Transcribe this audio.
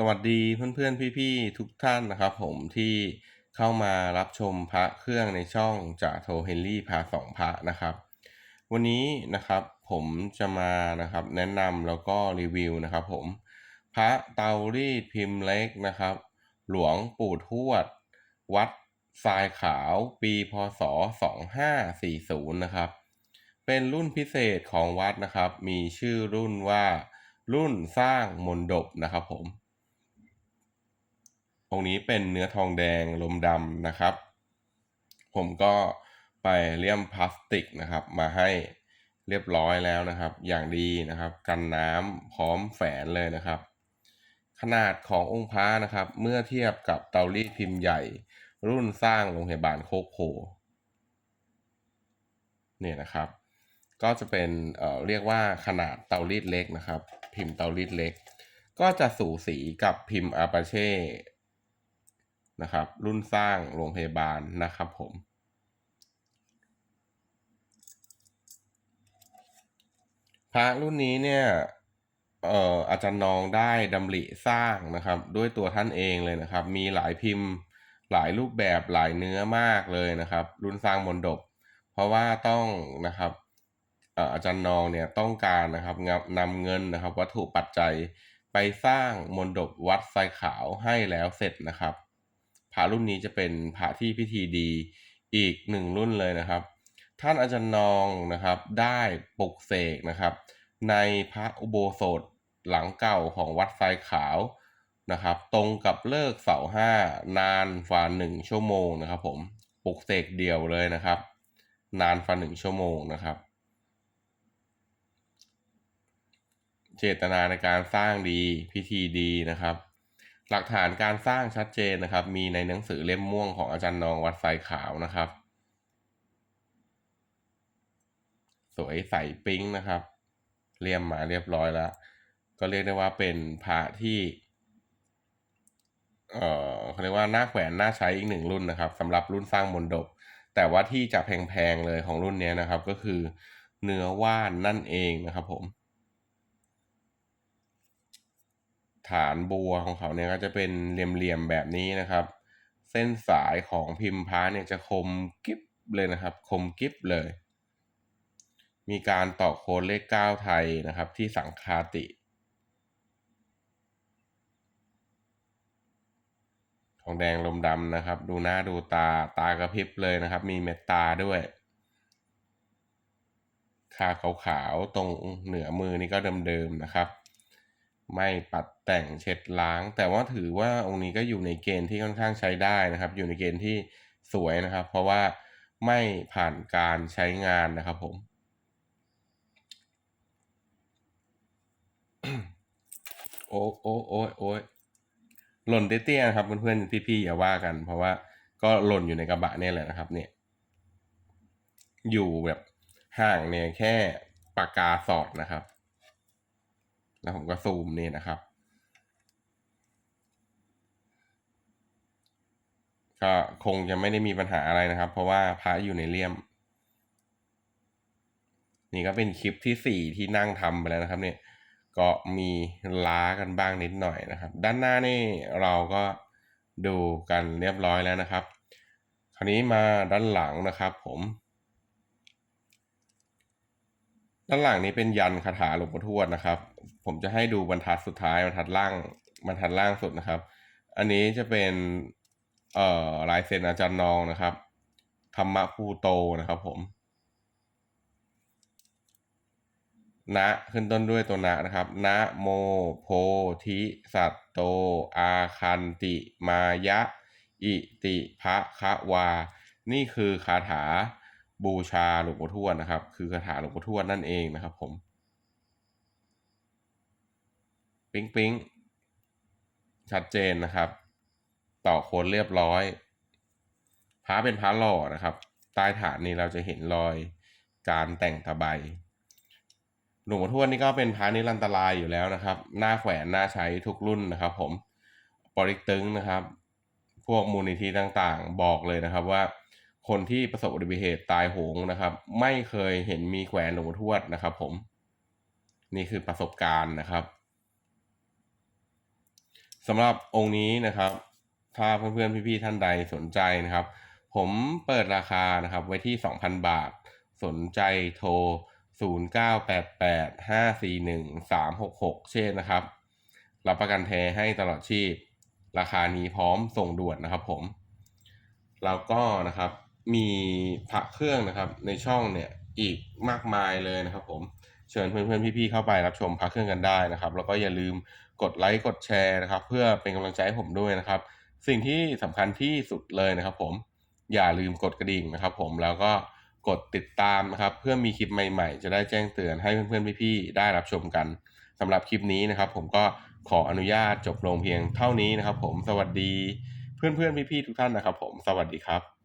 สวัสดีเพื่อนๆ พี่ๆ ทุกท่านนะครับผมที่เข้ามารับชมพระเครื่องในช่องจ่าโทเฮนรี่พาสองพระนะครับ วันนี้นะครับผมจะมานะครับแนะนำแล้วก็รีวิวนะครับผมพระเตารีดพิมพ์เล็กนะครับ หลวงปู่ทวด วัดทรายขาวปีพศ 2540 นะครับ เป็นรุ่นพิเศษของวัดนะครับ มีชื่อรุ่นว่ารุ่นสร้างมนดบนะครับผม องค์นี้เป็นเนื้อทองแดงลมดำนะครับ ผมก็ไปเลี่ยมพลาสติกนะครับ มาให้เรียบร้อยแล้วนะครับ อย่างดีนะครับ กันน้ำพร้อมแฝนเลยนะครับ ขนาดขององค์พระนะครับ เมื่อเทียบกับเตารีดพิมพ์ใหญ่ รุ่นสร้างโรงพยาบาลโคกโพเนี่ยนะครับ ก็จะเป็นเอ่อเรียกว่าขนาดเตารีดเล็กนะครับ พิมพ์เตารีดเล็ก ก็จะสูสีกับพิมพ์อาปาเช่ นะครับ รุ่นสร้างโรงพยาบาลนะครับผมพระรุ่นนี้เนี่ยเอ่ออาจารย์นองได้ดำริสร้างนะครับ ด้วยตัวท่านเองเลยนะครับ มีหลายพิมพ์หลายรูปแบบหลายเนื้อมากเลยนะครับ รุ่นสร้างมนดบ เพราะว่าต้องนะครับอาจารย์นองเนี่ยต้องการนะครับนำเงินนะครับ วัตถุปัจจัยไปสร้างมนดบวัดทรายขาวให้แล้วเสร็จนะครับ ระรุ่นนี้จะเป็นพระที่พิธีดีอีกหนึ่งรุ่นเลยนะครับ ท่านอาจารย์นองนะครับได้ปลุกเสกนะครับ ในพระอุโบสถหลังเก่าของวัดทรายขาวนะครับ ตรงกับเลิกเสาห้านานฝ่าหนึ่งชั่วโมงนะครับ ผมปลุกเสกเดียวเลยนะครับ นานฝ่าหนึ่งชั่วโมงนะครับ เจตนาในการสร้างดีพิธีดีนะครับ หลักฐานการสร้างชัดเจนนะครับ มีในหนังสือเล่มม่วงของอาจารย์นองวัดทรายขาวนะครับ สวยใสปิ๊งนะครับ เรียมมาเรียบร้อยแล้ว ก็เรียกได้ว่าเป็นพระที่เอ่อเขาเรียกว่าหน้าแขวนหน้าใช้อีกหนึ่งรุ่นนะครับสำหรับรุ่นสร้างมนดบแต่ว่าที่จะแพงๆเลยของรุ่นนี้นะครับ ก็คือเนื้อว่านนั่นเองนะครับผม ฐานบัวของเขาเนี่ยก็จะเป็นเหลี่ยมๆแบบนี้นะครับ เส้นสายของพิมพ์พระเนี่ยจะคมกิ๊บเลยนะครับ คมกิ๊บเลย มีการตอกโค้ดเลขเก้าไทยนะครับ ที่สังคาติทองแดงลมดำนะครับ ดูหน้าดูตาตากระพริบเลยนะครับ มีเม็ดตาด้วยคาขาวๆตรงเหนือมือนี่ก็เดิมๆนะครับ ไม่ปัดแต่งเช็ดล้าง แต่ว่าถือว่าองค์นี้ก็อยู่ในเกณฑ์ที่ค่อนข้างใช้ได้นะครับ อยู่ในเกณฑ์ที่สวยนะครับ เพราะว่าไม่ผ่านการใช้งานนะครับผม โอ้โอ้โอ้โอ้ยหล่นเตี้ยๆนะครับเพื่อนๆพี่ๆอย่าว่ากัน เพราะว่าก็หล่นอยู่ในกระบะเนี่ยแหละนะครับ เนี่ย อยู่แบบห่างเนี่ยแค่ปากกาสอดนะครับ แล้วผมก็ซูมนี่นะครับ ก็คงจะไม่ได้มีปัญหาอะไรนะครับ เพราะว่าพระอยู่ในเลี่ยม นี่ก็เป็นคลิปที่สี่ที่นั่งทำไปแล้วนะครับ เนี่ย ก็มีล้ากันบ้างนิดหน่อยนะครับ ด้านหน้านี่เราก็ดูกันเรียบร้อยแล้วนะครับ คราวนี้มาด้านหลังนะครับ ผมด้านหลังนี้เป็นยันคาถาหลวงปู่ทวดนะครับ ผมจะให้ดูบรรทัดสุดท้ายบรรทัดล่างบรรทัดล่างสุดนะครับ อันนี้จะเป็นเอ่อลายเซ็นอาจารย์นองนะครับธรรมะภูโตนะครับผมนะขึ้นต้นด้วยตัวนะนะครับนะโมโพธิสัตโต อาคันติ มายะ อิติภะคะวา นี่คือคาถาบูชาหลวงปู่ทวดนะครับ คือคาถาหลวงปู่ทวดนั่นเองนะครับผม ปิ๊งปิ๊งชัดเจนนะครับ ต่อโค้ดเรียบร้อยพระเป็นพระหล่อนะครับ ใต้ฐานนี้เราจะเห็นรอยการแต่งตะไบหลวงปู่ทวดนี่ก็เป็นพระนิรันตรายอยู่แล้วนะครับ หน้าแขวนหน้าใช้ทุกรุ่นนะครับ ผมปริกตึงนะครับ พวกมูลนิธิต่างๆ บอกเลยนะครับว่าคนที่ประสบอุบัติเหตุตายโหงนะครับ ไม่เคยเห็นมีแขวนหลวงปู่ทวดนะครับ ผม นี่คือประสบการณ์นะครับ สำหรับองค์นี้นะครับ ถ้าเพื่อนๆพี่ๆท่านใดสนใจนะครับ ผมเปิดราคานะครับไว้ที่ 2,000 บาท สนใจโทร 0988541366 เช่นนะครับ รับประกันแท้ให้ตลอดชีพ ราคานี้พร้อมส่งด่วนนะครับผม แล้วก็นะครับมีพระเครื่องนะครับในช่องเนี่ยอีกมากมายเลยนะครับผม เชิญเพื่อนๆพี่ๆเข้าไปรับชมพระเครื่องกันได้นะครับ แล้วก็อย่าลืมกดไลค์กดแชร์นะครับ เพื่อเป็นกำลังใจให้ผมด้วยนะครับ สิ่งที่สำคัญที่สุดเลยนะครับ ผมอย่าลืมกดกระดิ่งนะครับ ผมแล้วก็กดติดตามนะครับ เพื่อมีคลิปใหม่ๆ จะได้แจ้งเตือนให้เพื่อนๆพี่ๆได้รับชมกันสำหรับคลิปนี้นะครับ ผมก็ขออนุญาตจบลงเพียงเท่านี้นะครับ ผมสวัสดีเพื่อนๆพี่ๆทุกท่านนะครับ ผมสวัสดีครับ